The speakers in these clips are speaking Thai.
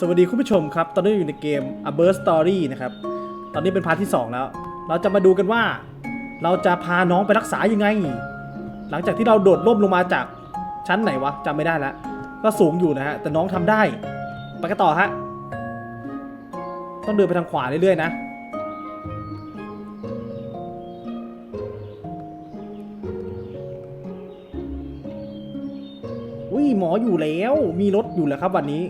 สวัสดีคุณผู้ชมครับ ตอนนี้อยู่ในเกม A b u r Story นะครับ ตอนนี้เป็นพาร์ทที่ 2 แล้ว เราจะมาดูกันว่า เราจะพาน้องไปรักษายังไง หลังจากที่เราโดดร่มลงมาจากชั้นไหนวะจำไม่ได้แล้ว ก็สูงอยู่นะฮะ แต่น้องทำได้ ไปกันต่อฮะ ต้องเดินไปทางขวาเรื่อยๆนะ อุ้ยหมออยู่แล้ว มีรถอยู่แล้วครับวันนี้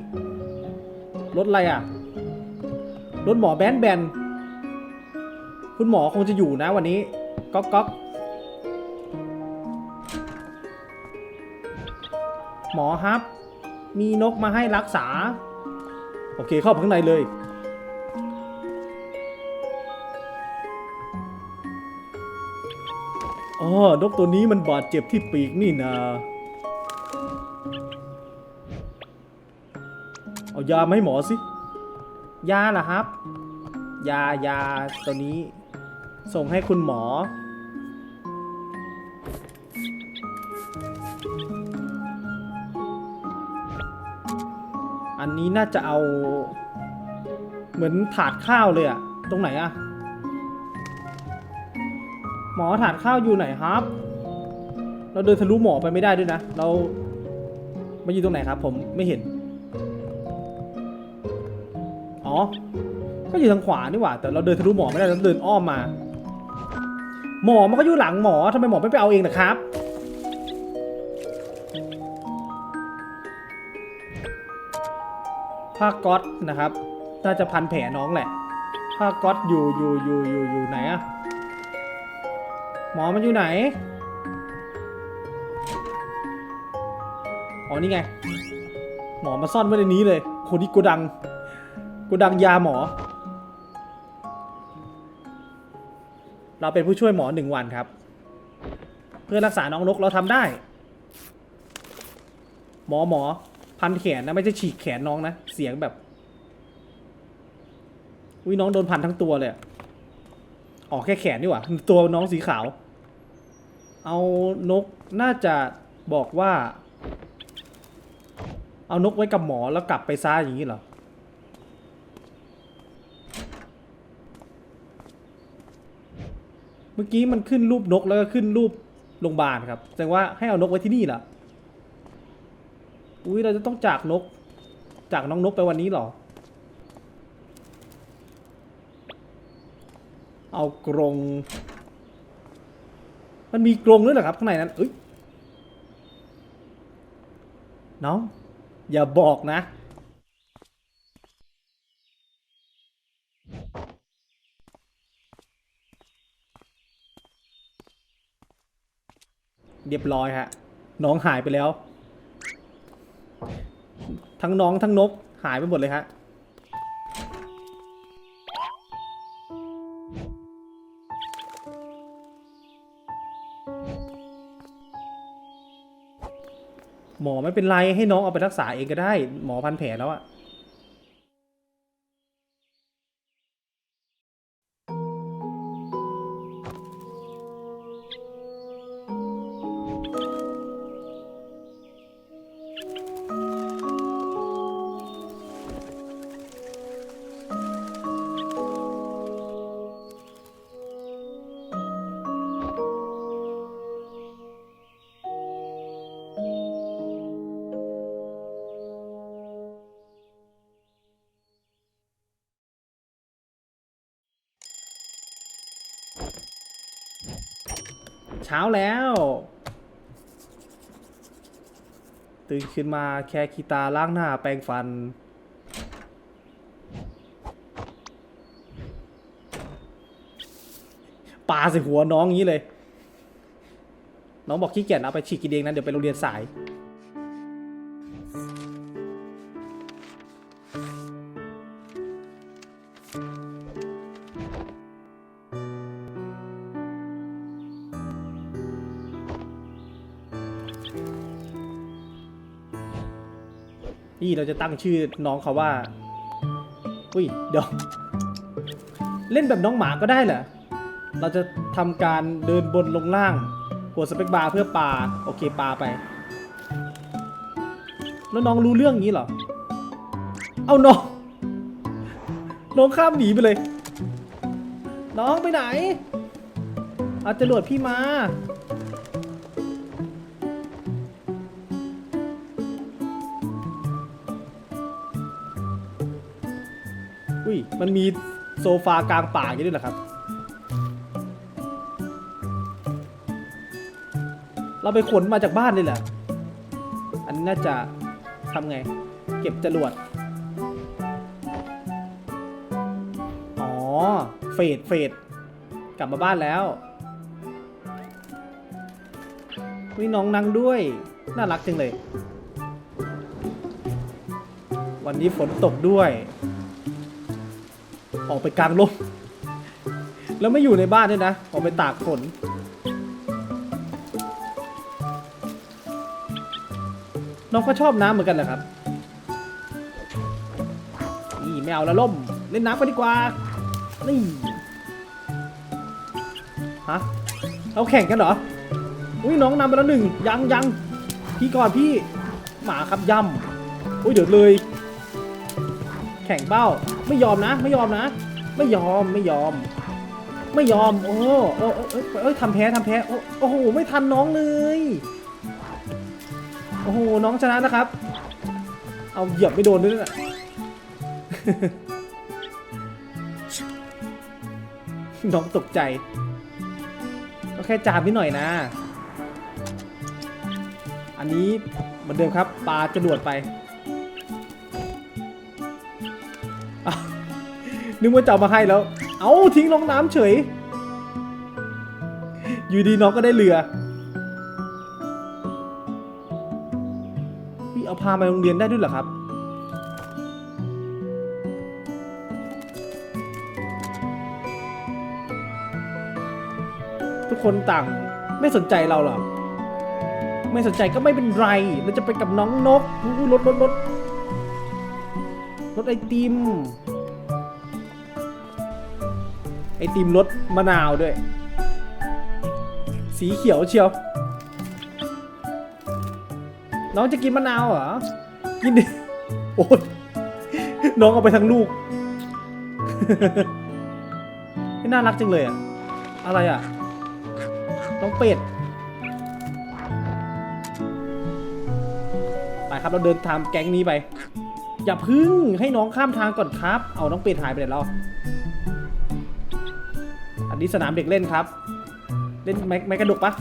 รถอะไรอะ รถหมอแบนแบน คุณหมอคงจะอยู่นะวันนี้ ก๊อกก๊อกหมอครับ มีนกมาให้รักษา โอเคเข้าข้างในเลย อ๋อนกตัวนี้มันบาดเจ็บที่ปีกนี่นา เอายามาให้หมอสิ ยาเหรอครับ ยายาตัวนี้ ส่งให้คุณหมอ อันนี้น่าจะเอา เหมือนถาดข้าวเลยอะตรงไหนอะหมอถาดข้าวอยู่ไหนครับ เราเดินทะลุหมอไปไม่ได้ด้วยนะ เรามาอยู่ตรงไหนครับ ผมไม่เห็น อ๋อ ก็อยู่ทางขวานี่หว่า แต่เราเดินทะลุหมอไม่ได้เราเดินอ้อมมา หมอมันก็อยู่หลังหมอทำไมหมอไม่ไปเอาเองนะครับ ผ้าก๊อตนะครับ น่าจะพันแผลน้องแหละ ผ้าก๊อตอยู่อยู่อยู่อยู่อยู่ไหนอะหมอมันอยู่ไหน อ๋อนี่ไง หมอมาซ่อนไว้ในนี้เลย คนนี้โกดัง กูดังยาหมอ เราเป็นผู้ช่วยหมอหนึ่งวันครับ เพื่อรักษาน้องนกเราทำได้ หมอหมอพันแขนนะไม่ใช่ฉีกแขนน้องนะ เสียงแบบอุ้ยน้องโดนพันทั้งตัวเลยออกแค่แขนนี่หว่าตัวน้องสีขาว เอานกน่าจะบอกว่า เอานกไว้กับหมอแล้วกลับไปซ่าอย่างนี้เหรอ เมื่อกี้มันขึ้นรูปนกแล้วก็ขึ้นรูปโรงพยาบาลครับ แสดงว่าให้เอานกไว้ที่นี่เหรออุ้ยเราจะต้องจากนก จากน้องนกไปวันนี้เหรอ เอากรง มันมีกรงด้วยเหรอครับ ข้างในนั้นเอ้ย น้อง อย่าบอกนะ เรียบร้อยฮะ น้องหายไปแล้ว ทั้งน้องทั้งนกหายไปหมดเลยฮะหมอไม่เป็นไรให้น้องเอาไปรักษาเองก็ได้ หมอพันแผลแล้วอะ เช้าแล้ว ตื่นขึ้นมาแค่คีตาล้างหน้าแปรงฟัน ปาใส่หัวน้องอย่างนี้เลย น้องบอกขี้เกียจเอาไปฉีกกินเองนะเดี๋ยวไปโรงเรียนสาย นี่เราจะตั้งชื่อน้องเขาว่า อุ้ยเดี๋ยวเล่นแบบน้องหมาก็ได้เหรอ เราจะทำการเดินบนลงล่างกดสเปคบาร์เพื่อปลาโอเคปลาไป แล้วน้องรู้เรื่องนี้เหรอ เอาน้อง น้องข้ามหนีไปเลย น้องไปไหน เอาจรวดพี่มา มันมีโซฟากลางป่าอย่างนี้ด้วยเหรอครับ เราไปขนมาจากบ้านเลยเหรอ อันนี้น่าจะทำไง เก็บจรวด อ๋อ เฟดเฟดกลับมาบ้านแล้ววิน้องนั่งด้วย น่ารักจังเลย วันนี้ฝนตกด้วย ออกไปกลางร่มแล้วไม่อยู่ในบ้านด้วยนะ ออกไปตากฝนน้องก็ชอบน้ำเหมือนกันเหรอครับ นี่ไม่เอาละล่ม เล่นน้ำกันดีกว่า นี่ ฮะ เราแข่งกันเหรอ อุ้ยน้องนำไปแล้วหนึ่ง ยังยังพี่ก่อนพี่ หมาครับย่ำอุ้ยเดี๋ยวเลย แข่งเบ้า ไม่ยอมนะ ไม่ยอมนะ ไม่ยอมไม่ยอม ไม่ยอม โอ้โอ้โอ้เอ้ยทำแพ้ทำแพ้โอ้โอ้โหไม่ทันน้องเลย โอ้โหน้องชนะนะครับ เอาเหยียบไม่โดนด้วยนะน้องตกใจก็แค่จามนิดหน่อยนะ อันนี้เหมือนเดิมครับปลาจรวดไป นึกว่าจะเอามาให้แล้ว เอาทิ้งลงน้ำเฉย อยู่ดีน้องก็ได้เรือพี่เอาพามาโรงเรียนได้ด้วยเหรอครับทุกคนต่างไม่สนใจเราหรอก ไม่สนใจก็ไม่เป็นไร เราจะไปกับน้องนกรถรถรถรถไอติม ติมรสมะนาวด้วย สีเขียวเชียว น้องจะกินมะนาวเหรอ กินดิ โอ้ยน้องเอาไปทั้งลูกไม่น่ารักจังเลยอะอะไรอะน้องเป็ด ไปครับเราเดินตามแก๊งนี้ไป อย่าพึ่งให้น้องข้ามทางก่อนครับ เอาน้องเป็ดหายไปไหนแล้ว นนี้สนามเด็กเล่นครับ เล่นไม้ไม้กระดกปะ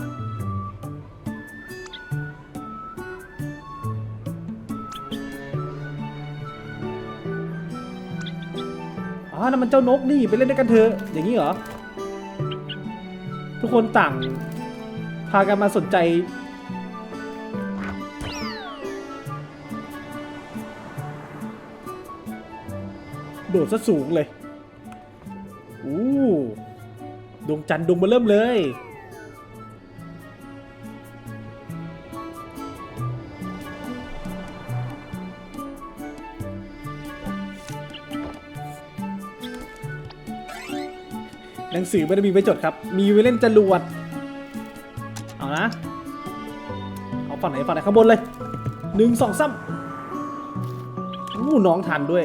อ๋อนั่นมันเจ้านกนี่ไปเล่นด้วยกันเถอะอย่างนี้เหรอ ทุกคนต่าง พากันมาสนใจโดดซะสูงเลย ดวงจันทร์ดวงมาเริ่มเลย หนังสือไม่ได้มีไว้จดครับ มีไว้เล่นจรวด เอานะ เอาฝั่งไหนฝั่งไหนข้างบนเลยหนึ่งสองสามอู้น้องทันด้วย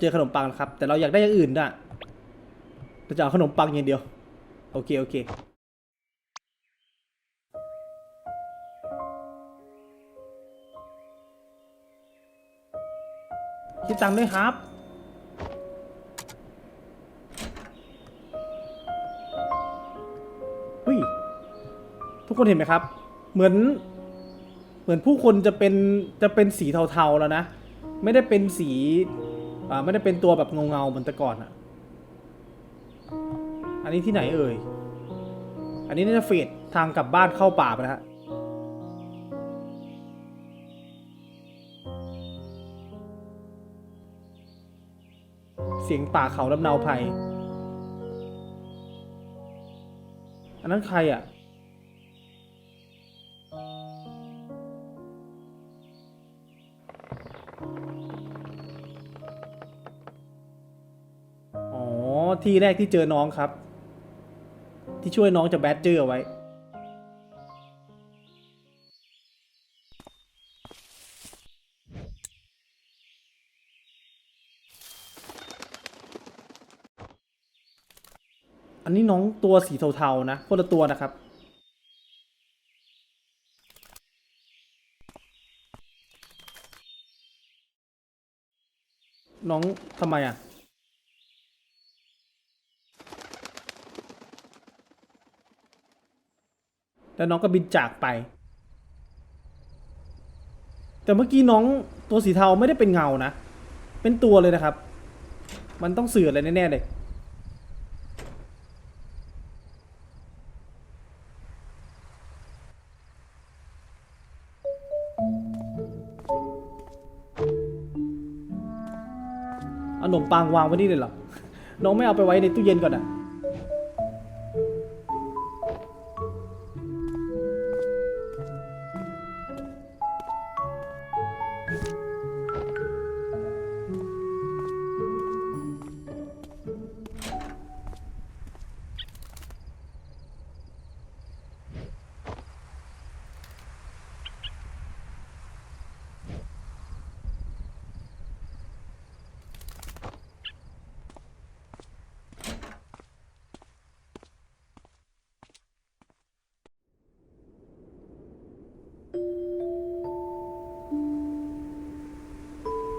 เจอขนมปังแล้วครับ แต่เราอยากได้อย่างอื่นด้วยเราจะเอาขนมปังอย่างเดียว โอเค โอเค คิดตังค์ด้วยครับเฮ้ย ทุกคนเห็นไหมครับ เหมือน เหมือนผู้คนจะเป็น จะเป็นสีเทาๆแล้วนะ ไม่ได้เป็นสี อ่าไม่ได้เป็นตัวแบบเงาๆเหมือนแต่ก่อนอะอันนี้ที่ไหนเอ่ย อันนี้น่าจะเฟดทางกลับบ้านเข้าป่าไปนะฮะเสียงป่าเขาลำเนาไพอันนั้นใครอะ ที่แรกที่เจอน้องครับ ที่ช่วยน้องจะแบดเจอร์เอาไว้ อันนี้น้องตัวสีเทาๆนะคนละตัวนะครับน้องทำไมอะ แล้วน้องก็บินจากไป แต่เมื่อกี้น้องตัวสีเทาไม่ได้เป็นเงานะ เป็นตัวเลยนะครับ มันต้องสื่ออะไรแน่ๆเลยเอาขนมปังวางไว้นี่เลยเหรอ น้องไม่เอาไปไว้ในตู้เย็นก่อนอะ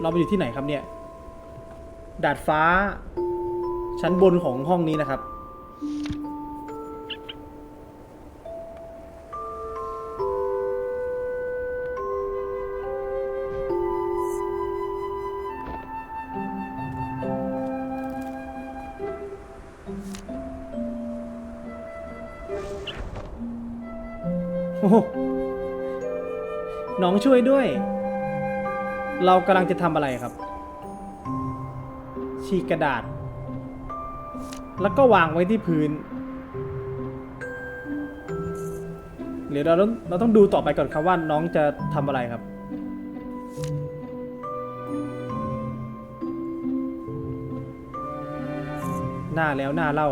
เราไปอยู่ที่ไหนครับเนี่ย ดาดฟ้า ชั้นบนของห้องนี้นะครับ โอ้โหน้องช่วยด้วย เรากำลังจะทำอะไรครับ ฉีกกระดาษ แล้วก็วางไว้ที่พื้นเดี๋ยวเราต้องเราต้องดูต่อไปก่อนครับว่าน้องจะทำอะไรครับ หน้าแล้วหน้าเล่า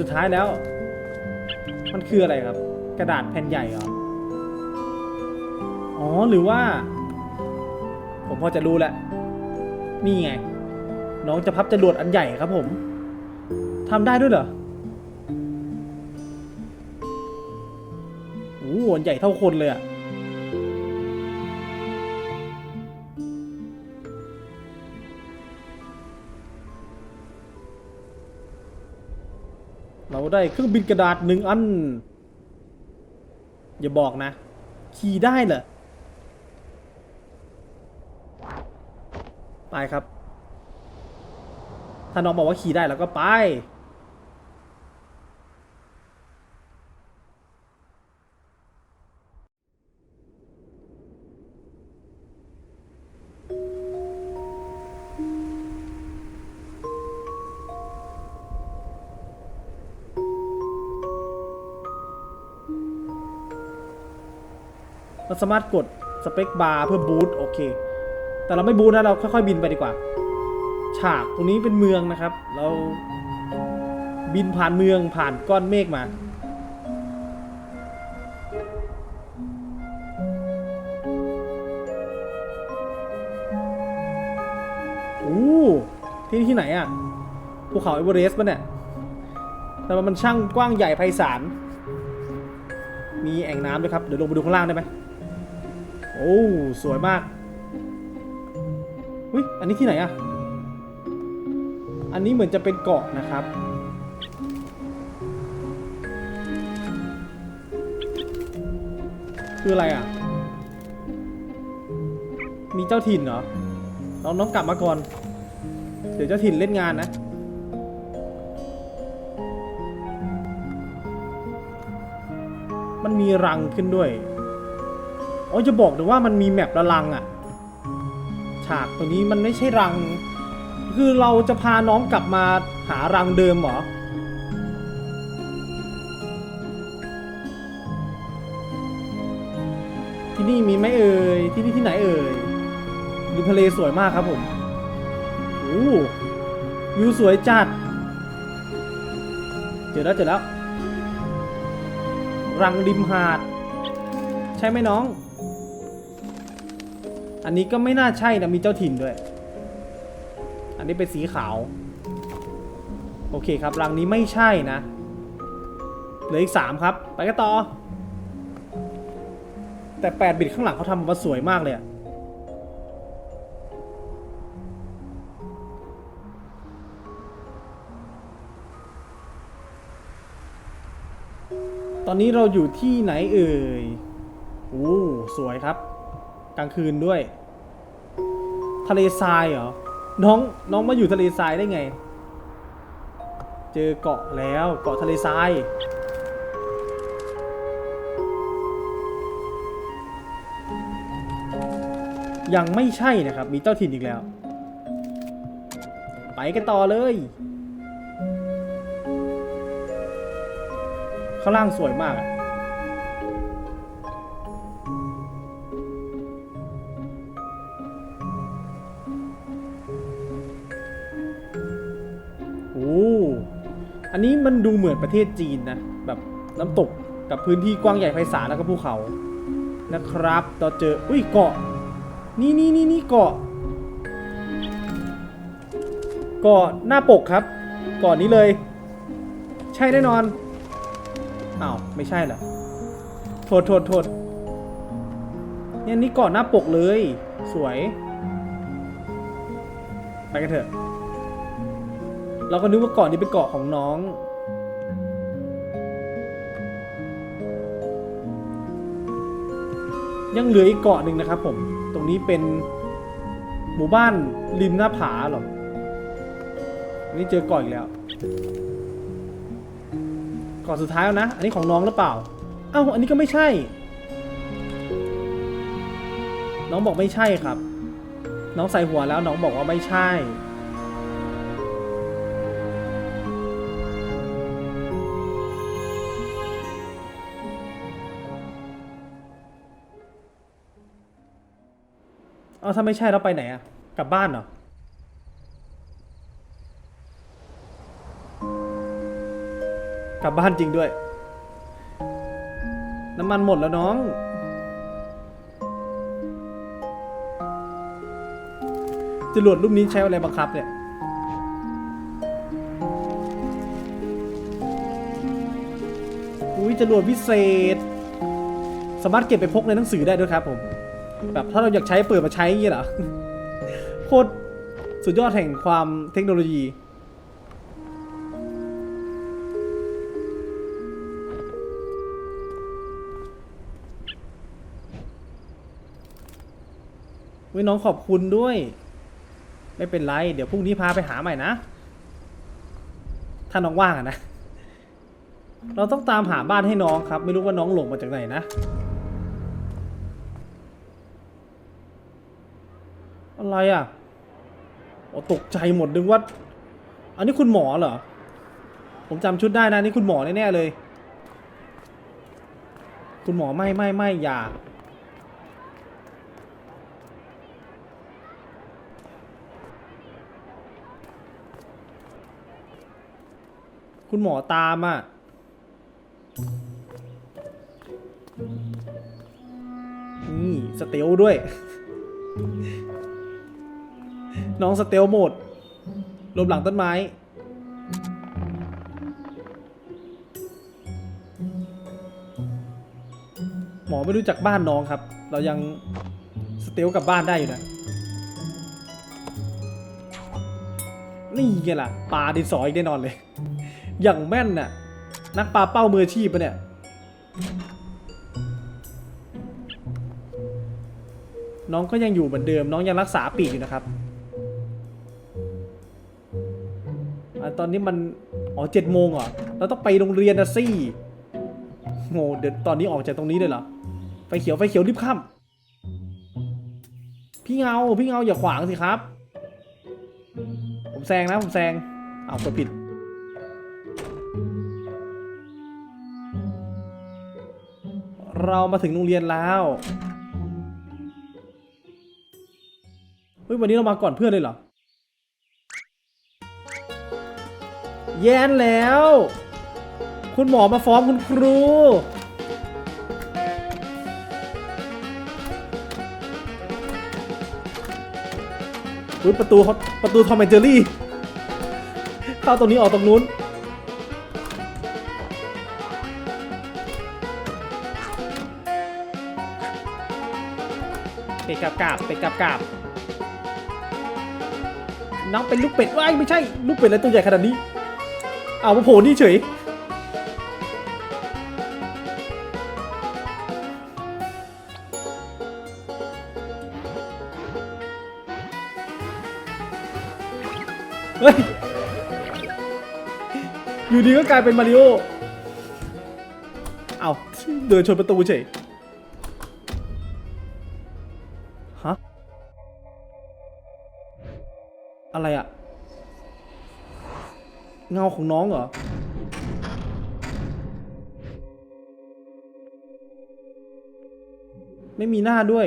สุดท้ายแล้ว มันคืออะไรครับ กระดาษแผ่นใหญ่เหรออ๋อหรือว่า ผมพอจะรู้แล้วนี่ไง น้องจะพับจรวดอันใหญ่ครับผมทำได้ด้วยเหรอโอ้โหอันใหญ่เท่าคนเลยอะ ได้เครื่องบินกระดาษหนึ่งอัน อย่าบอกนะ ขี่ได้เหรอ ไปครับ ถ้าน้องบอกว่าขี่ได้แล้วก็ไปเร สามารถกดสเปคบาร์เพื่อบูตโอเค แต่เราไม่บูตนะเราค่อยๆบินไปดีกว่า ฉากตรงนี้เป็นเมืองนะครับ เราบินผ่านเมืองผ่านก้อนเมฆมา อู้ที่ที่ไหนอะ ภูเขาเอเวอเรสต์ปะเนี่ย แต่มันช่างกว้างใหญ่ไพศาล มีแอ่งน้ำด้วยครับ เดี๋ยวลงไปดูข้างล่างได้ไหม โอ้สวยมากอุ้ยอันนี้ที่ไหนอะอันนี้เหมือนจะเป็นเกาะนะครับ คืออะไรอะมีเจ้าถิ่นเหรอน้องน้องกลับมาก่อน เดี๋ยวเจ้าถิ่นเล่นงานนะมันมีรังขึ้นด้วย อ๋อจะบอกเลยว่ามันมีแมปละรังอะฉากตัวนี้มันไม่ใช่รัง คือเราจะพาน้องกลับมาหารังเดิมเหรอที่นี่มีไหมเอ่ยที่นี่ที่ไหนเอ่ยวิวทะเลสวยมากครับผมโอ้วิวสวยจัด เจอแล้วเจอแล้ว รังริมหาด ใช่ไหมน้อง อันนี้ก็ไม่น่าใช่นะมีเจ้าถิ่นด้วย อันนี้เป็นสีขาว โอเคครับรังนี้ไม่ใช่นะเหลืออีกสามครับ ไปกันต่อ แต่8บิตข้างหลังเขาทำมาสวยมากเลยอะตอนนี้เราอยู่ที่ไหนเอ่ย โอ้ สวยครับ กลางคืนด้วย ทะเลทรายเหรอ น้องน้องมาอยู่ทะเลทรายได้ไง เจอเกาะแล้วเกาะทะเลทราย ยังไม่ใช่นะครับ มีเจ้าถิ่นอีกแล้ว ไปกันต่อเลย ข้างล่างสวยมากอะ มันดูเหมือนประเทศจีนนะแบบน้ำตกกับพื้นที่กว้างใหญ่ไพศาลแล้วก็ภูเขานะครับเราเจออุ้ยเกาะ นี่นี่นี่นี่เกาะ เกาะหน้าปกครับเกาะนี้เลย ใช่แน่นอนอ้าวไม่ใช่เหรอโทษโทษโทษเนี่ยนี่เกาะหน้าปกเลย สวย ไปกันเถอะ เราก็นึกว่าเกาะนี้เป็นเกาะของน้อง ยังเหลืออีกเกาะหนึ่งนะครับ ผม ตรงนี้เป็นหมู่บ้านริมหน้าผาเหรออันนี้เจอเกาะอีกแล้วเกาะสุดท้ายแล้วนะ อันนี้ของน้องหรือเปล่า เอ้า อันนี้ก็ไม่ใช่ น้องบอกไม่ใช่ครับ น้องใส่หัวแล้วน้องบอกว่าไม่ใช่ เอาถ้าไม่ใช่เราไปไหนอะกลับบ้านเหรอ กลับบ้านจริงด้วย น้ำมันหมดแล้วน้อง จรวดรูปนี้ใช้อะไรบังคับเนี่ยอุ้ยจรวดพิเศษ สามารถเก็บไปพกในหนังสือได้ด้วยครับผม แบบถ้าเราอยากใช้เปิดมาใช้อย่างเงี้ยเหรอ โคตรสุดยอดแห่งความเทคโนโลยีวิน้องขอบคุณด้วย ไม่เป็นไร เดี๋ยวพรุ่งนี้พาไปหาใหม่นะ ถ้าน้องว่างนะ เราต้องตามหาบ้านให้น้องครับ ไม่รู้ว่าน้องหลงมาจากไหนนะ อะไรอะโอ้ตกใจหมดนึกว่า อันนี้คุณหมอเหรอ ผมจำชุดได้นะนี่คุณหมอแน่ๆเลย คุณหมอไม่ไม่ไม่อย่า คุณหมอตามอะนี่สเตลด้วย น้องสเตลโหมดลบหลังต้นไม้ หมอไม่รู้จักบ้านน้องครับ เรายังสเตลกลับบ้านได้อยู่นะ นี่ไงล่ะปลาดินสออีกแน่นอนเลย อย่างแม่นน่ะ นักปลาเป้ามืออาชีพปะเนี่ยน้องก็ยังอยู่เหมือนเดิม น้องยังรักษาปีกอยู่นะครับ ตอนนี้มัน อ๋อเจ็ดโมงเหรอเราต้องไปโรงเรียนนะสิโง่เดี๋ยวตอนนี้ออกจากตรงนี้เลยเหรอ ไฟเขียวไฟเขียวรีบข้ามพี่เงา พี่เงาอย่าขวางสิครับ ผมแซงนะ ผมแซง เอาวกดผิด เรามาถึงโรงเรียนแล้วเฮ้ยวันนี้เรามาก่อนเพื่อนเลยเหรอ แย่นแล้ว คุณหมอมาฟ้องคุณครู อุ๊ยประตูเขาประตูทอมแอนเจอรี่ เข้าตรงนี้ออกตรงนู้น เป็ดกับกาบเป็ดกับกาบน้องเป็นลูกเป็ดว้ายไม่ใช่ ลูกเป็ดอะไรตัวใหญ่ขนาดนี้ เอามาโผล่นี่เฉย เฮ้ย อยู่ดีก็กลายเป็นมาริโอ เอาเดินชนประตูเฉย เงาของน้องเหรอ ไม่มีหน้าด้วย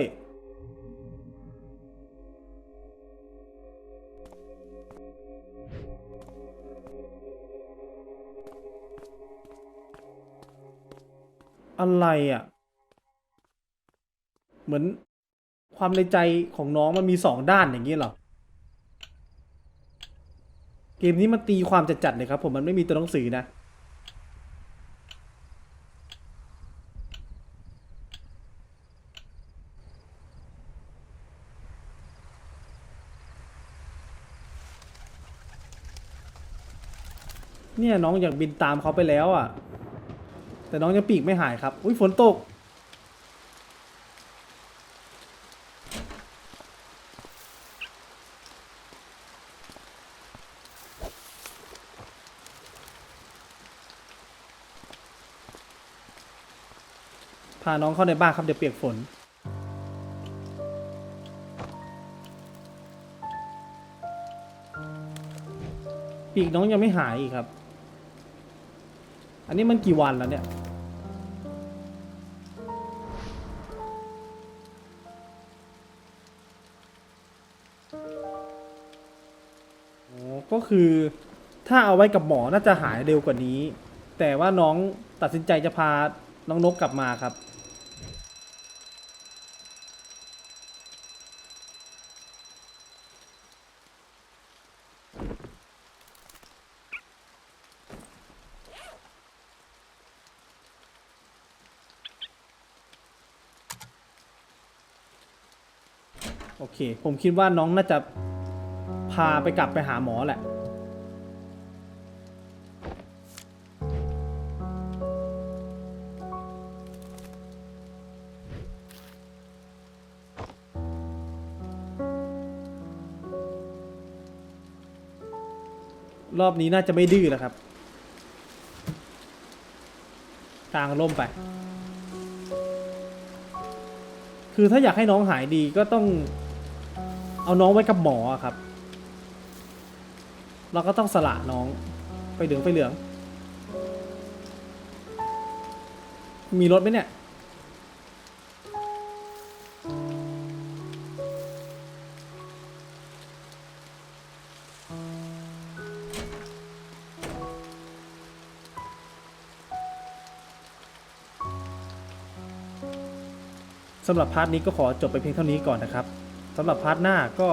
อะไรอะ เหมือนความในใจของน้องมันมีสองด้านอย่างนี้เหรอ เกมนี้มันตีความจัดๆเลยครับผมมันไม่มีตัวหนังสือนะ เนี่ยน้องอยากบินตามเขาไปแล้วอะ แต่น้องยังปีกไม่หายครับ อุ้ยฝนตกาน้องเข้าในบ้านครับเดี๋ยวเปียกฝน ปีกน้องยังไม่หายอีกครับ อันนี้มันกี่วันแล้วเนี่ยอ๋อก็คือถ้าเอาไว้กับหมอน่าจะหายเร็วกว่านี้ แต่ว่าน้องตัดสินใจจะพาน้องนกกลับมาครับ โอเค ผมคิดว่าน้องน่าจะพาไปกลับไปหาหมอแหละ รอบนี้น่าจะไม่ดื้อแล้วครับกลางร่มไป คือถ้าอยากให้น้องหายดีก็ต้อง เอาน้องไว้กับหมอครับ เราก็ต้องสละน้องไปเหลืองไปเหลือง มีรถไหมเนี่ย สำหรับพาร์ทนี้ก็ขอจบไปเพียงเท่านี้ก่อนนะครับ สำหรับพาร์ทหน้าก็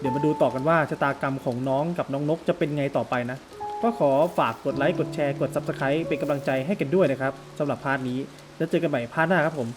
เดี๋ยวมาดูต่อกันว่าชะตากรรมของน้องกับน้องนกจะเป็นไงต่อไปนะ ก็ขอฝากกดไลค์กดแชร์กด Subscribe เป็นกำลังใจให้กันด้วยนะครับสำหรับพาร์ทนี้ แล้วเจอกันใหม่พาร์ทหน้าครับผม